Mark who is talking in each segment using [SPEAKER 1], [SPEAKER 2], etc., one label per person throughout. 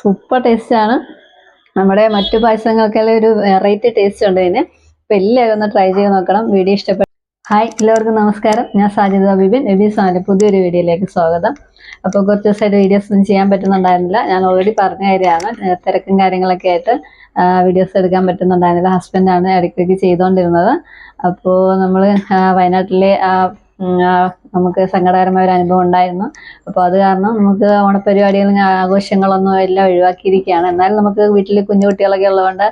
[SPEAKER 1] Super taste ആണ്. നമ്മുടെ മറ്റു പായസങ്ങൾക്കെല്ലാം ഒരു വെറൈറ്റി ടേസ്റ്റ് ഉണ്ട് ഇതിന് അപ്പൊ എല്ലാവരും ഒന്ന് ട്രൈ ചെയ്ത് നോക്കണം. വീഡിയോ ഇഷ്ടപ്പെട്ടു ഹായ് എല്ലാവർക്കും നമസ്കാരം. ഞാൻ സാജിത ബിബിൻ എബീസാന്റെ പുതിയൊരു വീഡിയോയിലേക്ക് സ്വാഗതം. അപ്പോൾ കുറച്ച് ദിവസമായിട്ട് വീഡിയോസ് ഒന്നും ചെയ്യാൻ പറ്റുന്നുണ്ടായിരുന്നില്ല. ഞാൻ ഓൾറെഡി പറഞ്ഞ കാര്യമാണ്. തിരക്കും കാര്യങ്ങളൊക്കെ ആയിട്ട് വീഡിയോസ് എടുക്കാൻ പറ്റുന്നുണ്ടായിരുന്നില്ല. ഹസ്ബൻഡാണ് ഇടയ്ക്കിടയ്ക്ക് ചെയ്തുകൊണ്ടിരുന്നത് അപ്പോൾ നമ്മൾ വയനാട്ടിലെ നമുക്ക് സങ്കടകരമായ ഒരു അനുഭവം ഉണ്ടായിരുന്നു. അപ്പോൾ അത് കാരണം നമുക്ക് ഓണപരിപാടികളും ആഘോഷങ്ങളൊന്നും എല്ലാം ഒഴിവാക്കിയിരിക്കുകയാണ്. എന്നാലും നമുക്ക് വീട്ടിൽ കുഞ്ഞു കുട്ടികളൊക്കെ ഉള്ളതുകൊണ്ട്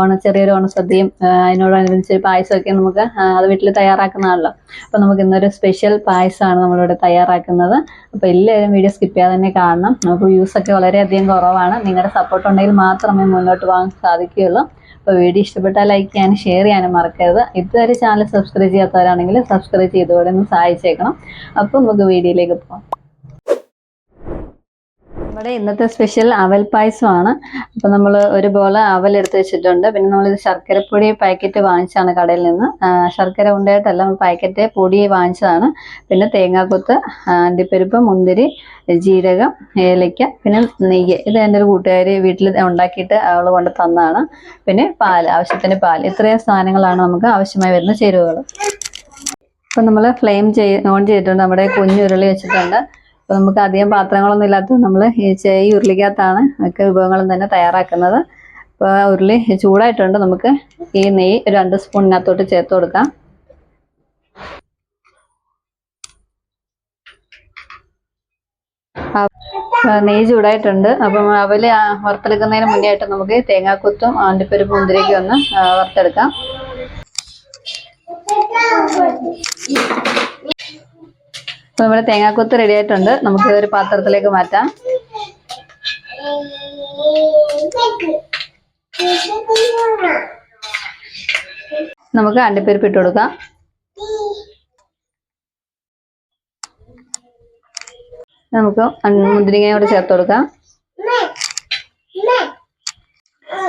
[SPEAKER 1] ഓണ ചെറിയൊരു ഓണസദ്യയും അതിനോടനുബന്ധിച്ച് പായസമൊക്കെ നമുക്ക് അത് വീട്ടിൽ തയ്യാറാക്കുന്നതാണല്ലോ. അപ്പോൾ നമുക്ക് ഇന്നൊരു സ്പെഷ്യൽ പായസമാണ് നമ്മളിവിടെ തയ്യാറാക്കുന്നത്. അപ്പോൾ എല്ലാവരും വീഡിയോ സ്കിപ്പ് ചെയ്യാതെ തന്നെ കാണണം. നമുക്ക് വ്യൂസ് ഒക്കെ വളരെയധികം കുറവാണ്. നിങ്ങളുടെ സപ്പോർട്ട് ഉണ്ടെങ്കിൽ മാത്രമേ മുന്നോട്ട് പോകാൻ സാധിക്കുകയുള്ളൂ. അപ്പോൾ വീഡിയോ ഇഷ്ടപ്പെട്ടാൽ ലൈക്ക് ചെയ്യാനും ഷെയർ ചെയ്യാനും മറക്കരുത്. ഇതുവരെ ചാനൽ സബ്സ്ക്രൈബ് ചെയ്യാത്തവരാണെങ്കിൽ സബ്സ്ക്രൈബ് ചെയ്തുകൂടെ ഒന്ന് സഹായിച്ചേക്കണം. അപ്പോൾ നമുക്ക് വീഡിയോയിലേക്ക് പോകാം നമ്മുടെ ഇന്നത്തെ സ്പെഷ്യൽ അവൽ പായസമാണ്. അപ്പോൾ നമ്മൾ ഒരു ബോൾ അവൽ എടുത്ത് വെച്ചിട്ടുണ്ട്. പിന്നെ നമ്മളിത് ശർക്കരപ്പൊടി പാക്കറ്റ് വാങ്ങിച്ചതാണ് കടയിൽ നിന്ന്. ശർക്കര ഉണ്ടായിട്ടല്ല നമ്മൾ പാക്കറ്റ് പൊടി വാങ്ങിച്ചതാണ്. പിന്നെ തേങ്ങാക്കൊത്ത് അണ്ടിപ്പരിപ്പ് മുന്തിരി ജീരകം ഏലയ്ക്ക പിന്നെ നെയ്യ്. ഇത് എന്റെ ഒരു കൂട്ടുകാരി വീട്ടിൽ ഉണ്ടാക്കിയിട്ട് അവൾ കൊണ്ട് തന്നതാണ്. പിന്നെ പാൽ ആവശ്യത്തിന് പാൽ ഇത്രയും സാധനങ്ങളാണ് നമുക്ക് ആവശ്യമായി വരുന്ന ചേരുവകൾ അപ്പം നമ്മൾ ഫ്ലെയിം ചെയ് ഓൺ ചെയ്തിട്ടുണ്ട്. നമ്മുടെ കുഞ്ഞുരുളി വെച്ചിട്ടുണ്ട്. അപ്പോൾ നമുക്ക് അധികം പാത്രങ്ങളൊന്നും ഇല്ലാത്ത നമ്മൾ ഈ ഈ ഉരുളിക്കകത്താണ് ഒക്കെ വിഭവങ്ങളും തന്നെ തയ്യാറാക്കുന്നത്. അപ്പോൾ ഉരുളി ചൂടായിട്ടുണ്ട്. നമുക്ക് ഈ നെയ്യ് രണ്ട് സ്പൂണിനകത്തോട്ട് ചേർത്ത് കൊടുക്കാം. നെയ്യ് ചൂടായിട്ടുണ്ട്. അപ്പം അവൽ വറുത്തെടുക്കുന്നതിന് മുന്നേ ആയിട്ട് നമുക്ക് തേങ്ങാക്കൊത്തും ആണ്ടിപ്പരിപ്പ് മുന്തിരിക്കും ഒന്ന് വറുത്തെടുക്കാം. അപ്പൊ നമ്മുടെ തേങ്ങാക്കൊത്ത് റെഡി ആയിട്ടുണ്ട്. നമുക്ക് ഒരു പാത്രത്തിലേക്ക് മാറ്റാം. നമുക്ക് അണ്ടിപ്പരിപ്പ് ഇട്ട് കൊടുക്കാം. നമുക്ക് മുന്തിരിങ്ങയും കൂടെ ചേർത്ത് കൊടുക്കാം.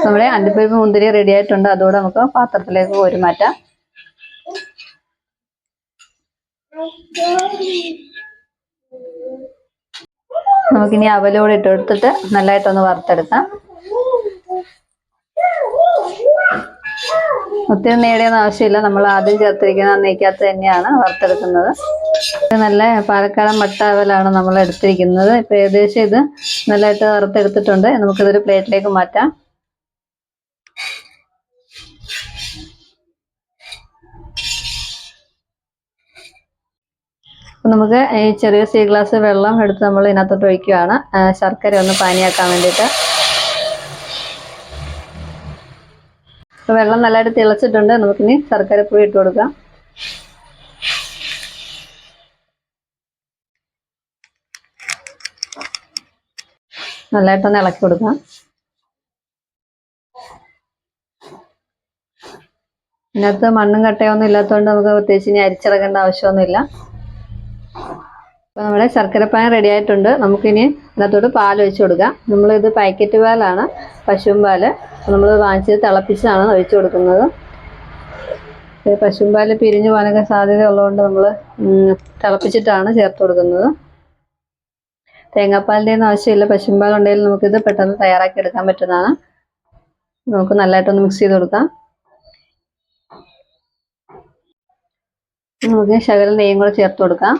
[SPEAKER 1] നമ്മുടെ അണ്ടിപ്പരിപ്പ് മുന്തിരി റെഡി ആയിട്ടുണ്ട്. അതുകൂടെ നമുക്ക് പാത്രത്തിലേക്ക് കോരി മാറ്റാം. നമുക്കിനി അവലോട് ഇട്ട് കൊടുത്തിട്ട് നല്ലതായിട്ടൊന്ന് വറുത്തെടുക്കാം. ഒത്തിരി നേടിയൊന്നും ആവശ്യമില്ല. നമ്മൾ ആദ്യം ചേർത്തിരിക്കുന്ന നെയ്ക്കകത്ത് തന്നെയാണ് വറുത്തെടുക്കുന്നത്. നല്ല പാലക്കാടൻ മട്ട അവലാണ് നമ്മൾ എടുത്തിരിക്കുന്നത്. ഇപ്പൊ ഏകദേശം ഇത് നല്ലതായിട്ട് വറുത്തെടുത്തിട്ടുണ്ട്. നമുക്കിതൊരു പ്ലേറ്റിലേക്ക് മാറ്റാം. അപ്പൊ നമുക്ക് ഈ ചെറിയ സീ ഗ്ലാസ് വെള്ളം എടുത്ത് നമ്മൾ ഇതിനകത്തോട്ട് ഒഴിക്കുകയാണ്. ശർക്കര ഒന്ന് പാനിയാക്കാൻ വേണ്ടിയിട്ട്. അപ്പോൾ വെള്ളം നല്ലതായിട്ട് തിളച്ചിട്ടുണ്ട്. നമുക്കിനി ശർക്കര പൊടി ഇട്ട് കൊടുക്കാം. നല്ലതായിട്ടൊന്ന് ഇളക്കി കൊടുക്കാം. ഇതിനകത്ത് മണ്ണും കട്ടയൊന്നും ഇല്ലാത്തതുകൊണ്ട് നമുക്ക് പ്രത്യേകിച്ച് ഇനി അരിച്ചിറക്കേണ്ട ആവശ്യമൊന്നുമില്ല. അപ്പൊ നമ്മുടെ ശർക്കരപ്പാൻ റെഡി ആയിട്ടുണ്ട്. നമുക്കിനി ഇതിനകത്തോട്ട് പാൽ ഒഴിച്ചു കൊടുക്കാം. നമ്മളിത് പാക്കറ്റ് പാലാണ് പശുവും പാൽ. നമ്മൾ വാങ്ങിച്ചത് തിളപ്പിച്ചാണ് ഒഴിച്ചു കൊടുക്കുന്നത്. പശുവും പാൽ പിരിഞ്ഞു പോകാനൊക്കെ സാധ്യത ഉള്ളതുകൊണ്ട് നമ്മൾ തിളപ്പിച്ചിട്ടാണ് ചേർത്ത് കൊടുക്കുന്നത്. തേങ്ങാപ്പാലിന്റെ ഒന്നും ആവശ്യമില്ല. പശുവും പാൽ ഉണ്ടെങ്കിൽ നമുക്കിത് പെട്ടെന്ന് തയ്യാറാക്കി എടുക്കാൻ പറ്റുന്നതാണ്. നമുക്ക് നല്ലതായിട്ടൊന്ന് മിക്സ് ചെയ്ത് കൊടുക്കാം. നമുക്ക് ശകലം നെയ്യും കൂടെ ചേർത്ത് കൊടുക്കാം.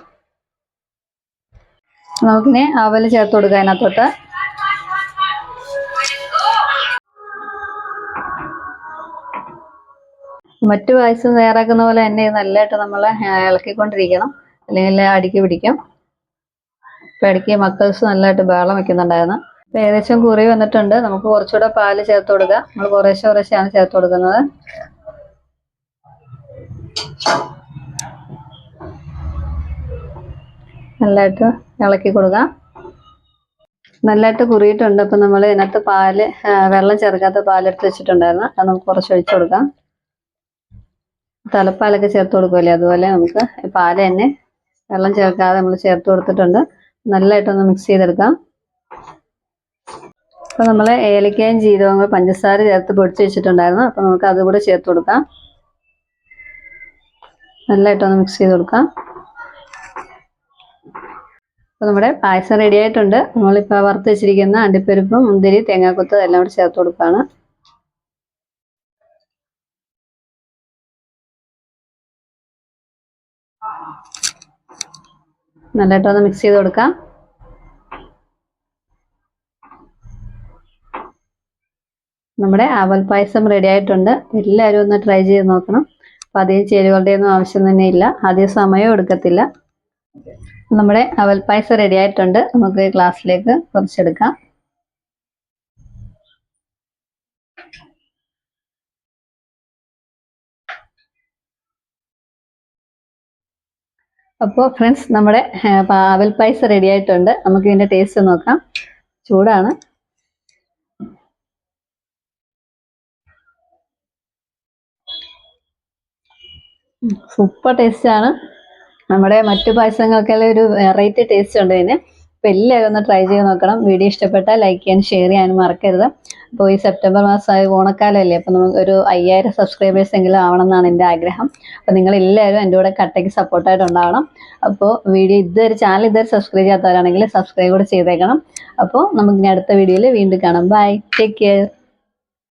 [SPEAKER 1] നമുക്കിനി അവൽ ചേർത്ത് കൊടുക്കാം അതിനകത്തോട്ട്. മറ്റു പായസം തയ്യാറാക്കുന്ന പോലെ തന്നെ നല്ലതായിട്ട് നമ്മൾ ഇളക്കിക്കൊണ്ടിരിക്കണം. അല്ലെങ്കിൽ അടിക്ക് പിടിക്കും. ഇപ്പം ഇടയ്ക്ക് മക്കൾസ് നല്ലതായിട്ട് ബഹളം വെക്കുന്നുണ്ടായിരുന്നു. ഇപ്പം ഏകദേശം കുറി വന്നിട്ടുണ്ട്. നമുക്ക് കുറച്ചുകൂടെ പാൽ ചേർത്ത് കൊടുക്കുക നമ്മൾ കുറേശ്ശെ കുറേശ്ശെയാണ് ചേർത്ത് കൊടുക്കുന്നത്. നല്ലതായിട്ട് ഇളക്കി കൊടുക്കാം. നല്ലതായിട്ട് കുറിയിട്ടുണ്ട് അപ്പം നമ്മൾ ഇതിനകത്ത് പാൽ വെള്ളം ചേർക്കാത്ത പാലെടുത്ത് വെച്ചിട്ടുണ്ടായിരുന്നു. അത് നമുക്ക് കുറച്ച് ഒഴിച്ചു കൊടുക്കാം. തലപ്പാലൊക്കെ ചേർത്ത് കൊടുക്കുമല്ലേ അതുപോലെ നമുക്ക് പാൽ തന്നെ വെള്ളം ചേർക്കാതെ നമ്മൾ ചേർത്ത് കൊടുത്തിട്ടുണ്ട്. നല്ലതായിട്ടൊന്ന് മിക്സ് ചെയ്തെടുക്കാം. അപ്പം നമ്മൾ ഏലക്കയും ജീരകവും പഞ്ചസാര ചേർത്ത് പൊടിച്ച് വെച്ചിട്ടുണ്ടായിരുന്നു. അപ്പം നമുക്ക് അതുകൂടെ ചേർത്ത് കൊടുക്കാം. നല്ലതായിട്ടൊന്ന് മിക്സ് ചെയ്ത് കൊടുക്കാം. അപ്പോൾ നമ്മുടെ പായസം റെഡി ആയിട്ടുണ്ട്. നമ്മളിപ്പോൾ വറുത്ത് വെച്ചിരിക്കുന്ന അണ്ടിപ്പരിപ്പ് മുന്തിരി തേങ്ങാക്കൊത്ത് എല്ലാം കൂടി ചേർത്ത് കൊടുക്കുകയാണ്. നല്ലതായിട്ടൊന്ന് മിക്സ് ചെയ്ത് കൊടുക്കാം. നമ്മുടെ അവൽ പായസം റെഡി ആയിട്ടുണ്ട്. എല്ലാവരും ഒന്ന് ട്രൈ ചെയ്ത് നോക്കണം. അപ്പം അധികം ചേരുവകളുടെ ഒന്നും ആവശ്യം തന്നെ ഇല്ല. അധികം സമയവും എടുക്കത്തില്ല. നമ്മുടെ അവൽ പായസം റെഡി ആയിട്ടുണ്ട്. നമുക്ക് ഗ്ലാസ്സിലേക്ക് കുറച്ചെടുക്കാം. അപ്പോൾ ഫ്രണ്ട്സ് നമ്മുടെ അവൽ പായസം റെഡി ആയിട്ടുണ്ട്. നമുക്ക് ഇതിന്റെ ടേസ്റ്റ് നോക്കാം. ചൂടാണ്. സൂപ്പർ ടേസ്റ്റ് ആണ്. നമ്മുടെ മറ്റു പായസങ്ങൾക്കെല്ലാം ഒരു വെറൈറ്റി ടേസ്റ്റ് ഉണ്ട് ഇതിന് അപ്പോൾ എല്ലാവരും ഒന്ന് ട്രൈ ചെയ്ത് നോക്കണം. വീഡിയോ ഇഷ്ടപ്പെട്ടാൽ ലൈക്ക് ചെയ്യാൻ ഷെയർ ചെയ്യാനും മറക്കരുത്. അപ്പോൾ ഈ സെപ്റ്റംബർ മാസമായി ഓണക്കാലമല്ലേ അപ്പോൾ നമുക്ക് ഒരു അയ്യായിരം സബ്സ്ക്രൈബേഴ്സ് എങ്കിലും ആവണം എന്നാണ് എന്റെ ആഗ്രഹം. അപ്പോൾ നിങ്ങൾ എല്ലാവരും എന്റെ കൂടെ കട്ടയ്ക്ക് സപ്പോർട്ടായിട്ട് ഉണ്ടാവണം. അപ്പോൾ വീഡിയോ ഇതുവരെ ചാനൽ ഇതുവരെ സബ്സ്ക്രൈബ് ചെയ്യാത്തവരാണെങ്കിൽ സബ്സ്ക്രൈബ് കൂടെ ചെയ്തേക്കണം. അപ്പോൾ നമുക്ക് അടുത്ത വീഡിയോയിൽ വീണ്ടും കാണാം. Bye take care